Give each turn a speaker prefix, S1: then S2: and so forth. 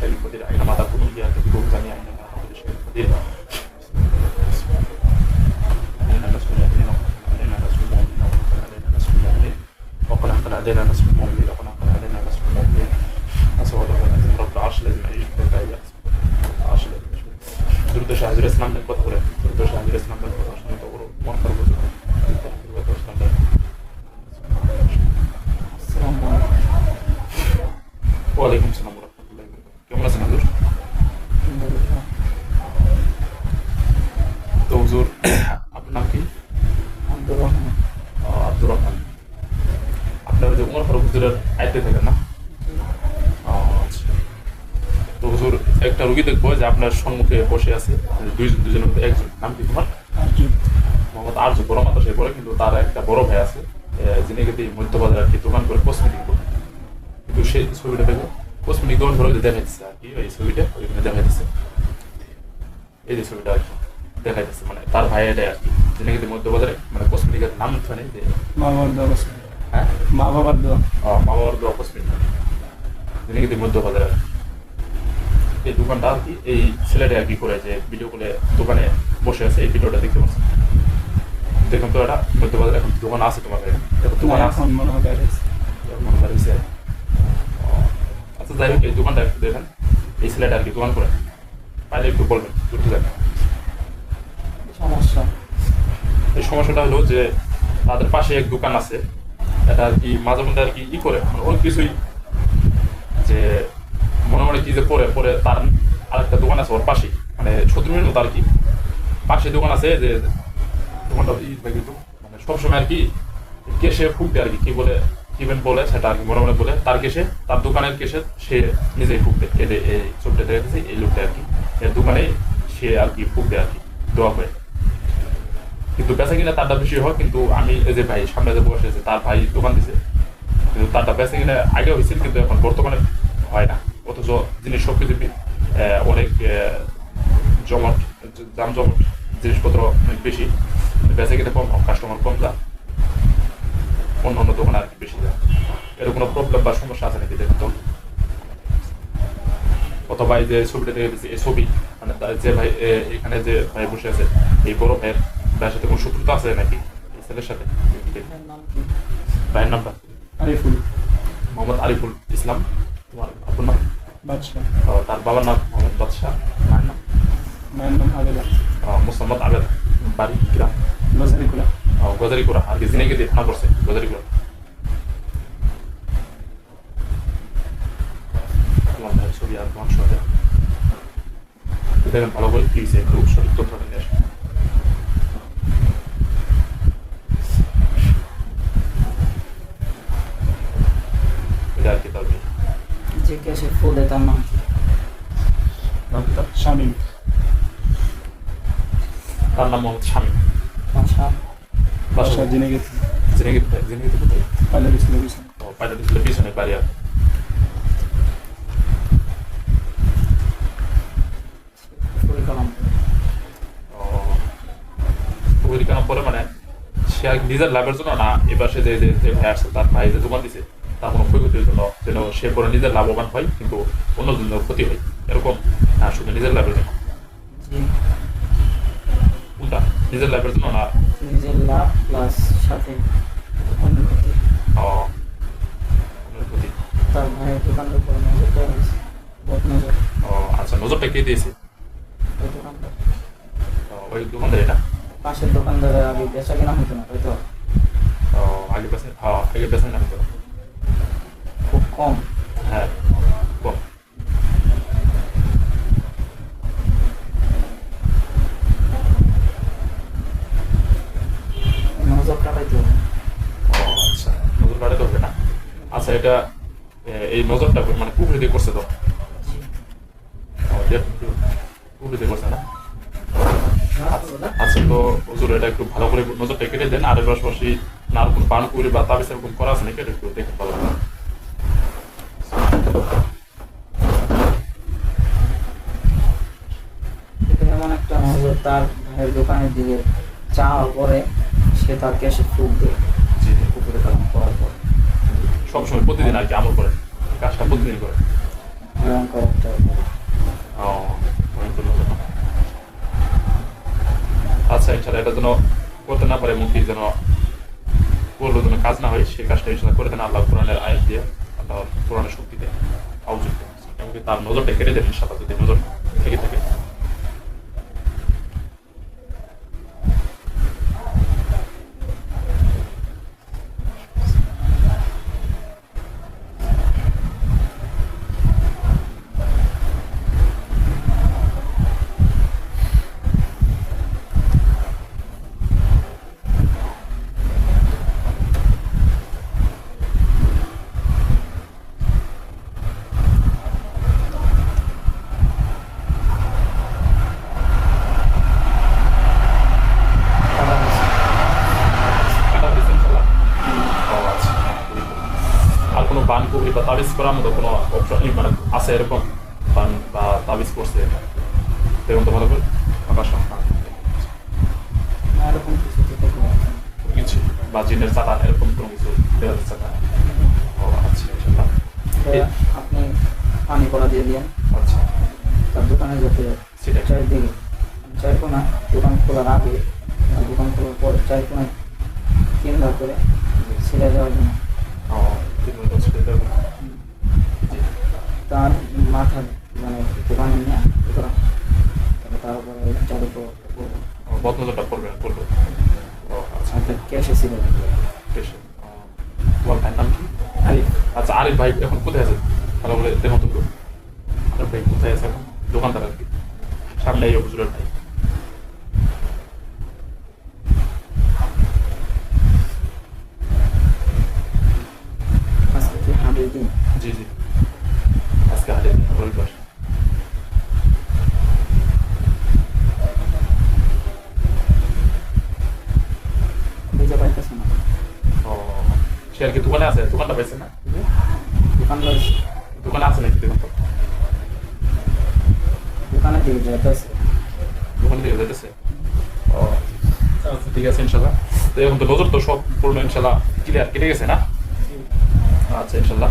S1: شايل المدير عينه بعدها فوقيه تجيبه ميزانيه عينه بعدها شايل المدير وقد حقا علينا نصر المؤمنين وقد حقا علينا نصر المؤمنين نسأل الله أن رب العرش لازم أعيش بفاية العرش لازم أعيش درود الشهر اسمع من البطولة درود الشهر اسمع من البطولة عشان يطوروا وانفروا
S2: আব্দুর রহমান
S1: আপনার যে উমর ফারুক হুজুরের আয়তে থাকেন না? আচ্ছা। তো হুজুর একটা রুগী দেখব যে আপনার সম্মুখে বসে আছে দুই দুজনের মধ্যে একজন। নাম কি তোমার মোহাম্মদ আরজু বড় মাতা সে পড়ে কিন্তু তার একটা বড় ভাই আছে। যিনি কিন্তু মধ্যবাজার আর কি দোকান করে কসমেটিক দোকান। কিন্তু সেই ছবিটা দেখো কসমেটিক দোকান করে দেখা যাচ্ছে আর কি এই ছবিটা ওইখানে দেখা যাচ্ছে এই যে ছবিটা আর কি দেখা যাচ্ছে মানে তার ভাই আর কি যিনি কিন্তু মধ্যবাজারে মানে কসমেটিকের নাম মানে যে
S2: মা বাবার দোয়া করছে।
S1: হ্যাঁ?
S2: মা বাবার দোয়া।
S1: আহ, মা বাবার দোয়া কসমেটিক যিনি কিন্তু মধ্যবাজারে আর এই দোকানটা আর কি এই ছেলেটা আর কি করে যে ভিডিও করে দোকানে বসে আছে এই ভিডিওটা দেখতে পাচ্ছি দেখুন তো এটা মধ্যবাজারে এখন দোকান আছে তোমার কাছে এখন দোকান আছে।
S2: মনে হয়।
S1: মনে পারিছে আচ্ছা যাই হোক এই দোকানটা একটু দেখেন। এই ছেলেটা আর কি দোকান করে। পাইলে একটু বলবেন একটু দেখেন
S2: সমস্যা
S1: এই সমস্যাটা হলো যে তাদের পাশে এক দোকান আছে। এটা আর কি মাঝে মধ্যে আর কি ই করে। মানে ওর কিছুই যে মনে মনে কি যে পরে পরে তার আরেকটা দোকান আছে ওর পাশেই। মানে শত্রুর মতো আর কি। পাশে দোকান আছে যে দোকানটা ই মানে সবসময় আর কি কেসে দেয় আর কি। কি বলে কিবেন বলে সেটা আর কি মনে মনে বলে। তার কেসে তার দোকানের কেসে সে নিজেই ফুক দেয়। এই ছবিটা দেখা এই লোকটা আর কি। এর দোকানে সে আর কি দেয় আর কি। দোয়া করে। কিন্তু বেচা কিনা তারটা বেশি হয়, কিন্তু আমি যে ভাই সামনে যে বসে আছে তার ভাই দোকান দিছে। কিন্তু তারটা বেচা কিনা আগে হয়েছিল, কিন্তু এখন বর্তমানে হয় না। অথচ জিনিস সব কিছু অনেক জমট, দাম জমট জিনিসপত্র অনেক বেশি বেচা কিনা কম কাস্টমার কম যা অন্য অন্য দোকানে আর কি বেশি যায় এর কোনো প্রবলেম বা সমস্যা আছে নাকি দেখুন তো? অথবা এই যে ছবিটা দেখে দিচ্ছি এই ছবি মানে যে ভাই এখানে যে ভাই বসে আছে, এই বড় ভাইয়ের ভাইয়ের সাথে কোনো শত্রুতা আছে নাকি ছেলের সাথে? ভাইয়ের নামটা
S2: আরিফুল
S1: মোহাম্মদ আরিফুল ইসলাম তোমার আপুর নাম
S2: বাদশাহ
S1: তার বাবার নাম মোহাম্মদ বাদশাহ মায়ের নাম
S2: মায়ের নাম আবেদা
S1: মোসাম্মদ আবেদ বাড়ি গ্রাম আহ, গজারিকুড়া আর কি জিনেকে দিয়ে থানা করছে গজারিকুড়া ছবি আর মাংস দেখেন ভালো করে কি একটু সঠিক তথ্যটা নিয়ে আসেন এটা আর কি তার মেয়ে।
S2: ফুলে তার নাম কি?
S1: নাম তার?
S2: শামীম।
S1: তার নাম মোহাম্মদ শামীম।
S2: বাসা
S1: বাসা
S2: বাসা জেনে গেছি
S1: জিনেকে কোথায়? কোথায়?
S2: পাইলে গেছিল গেছিল
S1: ও পাইলে দিছিল পিছনে বাড়ি আর
S2: ফুল কালাম।
S1: ওই কেন পরে মানে সে নিজের লাভের জন্য না এবার সে যে যে যে আসছে তার ভাই যে দোকান দিছে? জন্য যেন সে পরে নিজের লাভবান হয় কিন্তু অন্য জন্য ক্ষতি হয়। এরকম না শুধু নিজের লাভের জন্য। উল্টা নিজের লাভের জন্য না?
S2: নিজের লাভ প্লাস সাথে তার ভাইয়ের দোকানটার উপরে নজর দেওয়া হয়েছে
S1: ও আচ্ছা নজরটা কে দিয়েছে?
S2: ওই
S1: দোকানদার। এটা
S2: পাশের দোকানদারে আগে বেচা কেনা হতো না তাই তো?
S1: আগে পেছনে হ্যাঁ আগে না হতো।
S2: কম।
S1: হ্যাঁ কম।
S2: নজর কাটাইতে হবে।
S1: আচ্ছা নজর কাটাতে হবে না? আচ্ছা এটা এই নজরটা মানে পুকুরে দিয়ে করছে তো? পুকুরে দিয়ে করছে না? আচ্ছা তো হুজুর এটা একটু ভালো করে নজরটা কেটে দেন। আর পাশাপাশি না কোনো পান করে বা তাবিজ এরকম করা আছে নাকি? এটা একটু দেখে ভালো লাগে
S2: এটা এমন একটা নজর তার ভাইয়ের দোকানের দিকে চাওয়ার পরে সে তার ক্যাশে ফুক দেয়।
S1: পুকুরে কালাম করার পর। সবসময় প্রতিদিন আর কি আমল করে কাজটা প্রতিদিন করে।
S2: ভয়ঙ্কর একটা
S1: ও আচ্ছা ইনশাল্লাহ এটা যেন করতে না পারে মুখী যেন করল যেন কাজ না হয় সেই কাজটা ইনশাল্লাহ করে দেন আল্লাহ কোরআনের আয়াত দিয়ে। কোরআনের শক্তিতে আউজ আউজুদ এমনকি তার নজরটা কেটে দেন ইনশাল্লাহ যদি নজর থেকে থাকে কাটা দিয়েছে ইনশাল্লাহ ও আচ্ছা আর কোনো বান কবি বা তাবিজ করার মতো কোনো অপশন মানে আছে এরকম বা তাবিজ করছে এরকম তো মনে করি আকাশ
S2: কিছু
S1: বা জিনের চালান এরকম কোনো কিছু যাচ্ছে ও আচ্ছা
S2: আপনি পানি করা দিয়ে দিন
S1: আচ্ছা
S2: তার দোকানে যাতে
S1: সেটাই।
S2: চারিদিকে চারকোনা দোকান খোলার আগে দোকান খোলার পরে চারকোনায় কেন্দ্র করে ছেড়ে দেওয়ার জন্য
S1: ও তিন হচ্ছে দেবো জি
S2: তার মাথার মানে দোকানে নিয়ে তারপরে করব
S1: আচ্ছা।
S2: ক্যাশে ছিল
S1: বেশ ও, তোমার ভাইয়ের নাম কি? আরিফ। আচ্ছা আরিফ ভাই এখন কোথায় আছে? ভালো বলে তেমন তো। আরিফ ভাই কোথায় আছে এখন? দোকানদার আর কি। সামনে এই হুজুরের ভাই।
S2: আজকে
S1: হাটে রবিবার
S2: না।
S1: ও সে আর কি দোকানে আছে? দোকানটা পাইছে না?
S2: দোকান
S1: দোকানে আছে নাকি দোকান
S2: দোকানের দিকে যেতেছে
S1: দোকান থেকে যেতেছে ও আচ্ছা ঠিক আছে ইনশাল্লাহ। তো এখন তো নজর তো সব পূর্ণ ইনশাল্লাহ ক্লিয়ার কেটে গেছে না? আচ্ছা ইনশাল্লাহ।